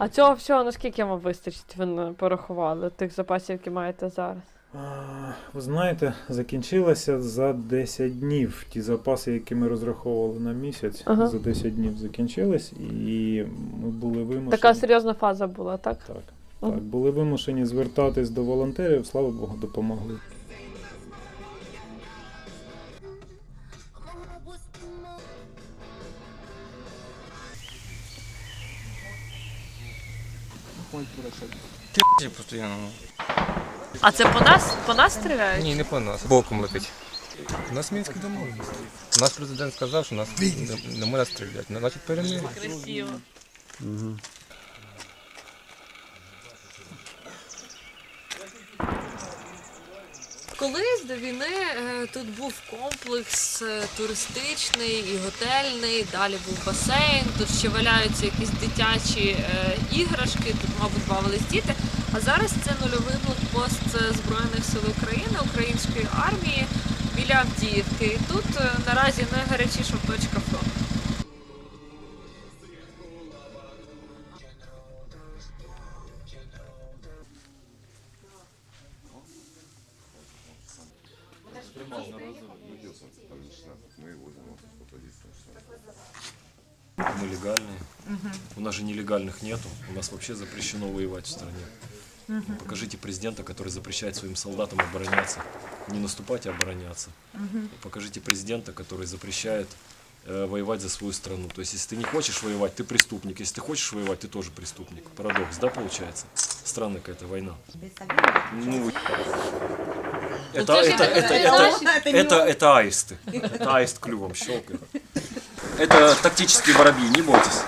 А цього всього наскільки вам вистачить, ви порахували тих запасів, які маєте зараз? А, Ви знаєте, закінчилося за 10 днів. Ті запаси, які ми розраховували на місяць, Ага. за 10 днів закінчились, і ми були вимушені. Така серйозна фаза була, так? Так, так, були вимушені звертатись до волонтерів, слава Богу, допомогли. Ти постійно. А це по нас? По нас стріляють? Ні, не по нас. Боком летить. У нас мінські домовленості. У нас президент сказав, що нас не, не можна стріляти. Ну, Значить, перемир'я. Красиво. Колись до війни е, тут був комплекс е, туристичний і готельний, далі був басейн, тут ще валяються якісь дитячі е, іграшки, тут, мабуть, бавились діти. А зараз це нульовий блокпост Збройних сил України, української армії біля Авдіївки. І тут наразі найгарячіша точка фронту. Мы легальные. У нас же нелегальных нету. У нас вообще запрещено воевать в стране. Ну, Покажите президента, который запрещает своим солдатам обороняться. Не наступать, а обороняться. Покажите президента, который запрещает э, воевать за свою страну. То есть, если ты не хочешь воевать, ты преступник. Если ты хочешь воевать, ты тоже преступник. Парадокс, да, получается? Странная какая-то война. Ну, это, это- это, это это, это, это аисты. Это аист клювом щелкает. Это тактические воробьи, не бойтесь.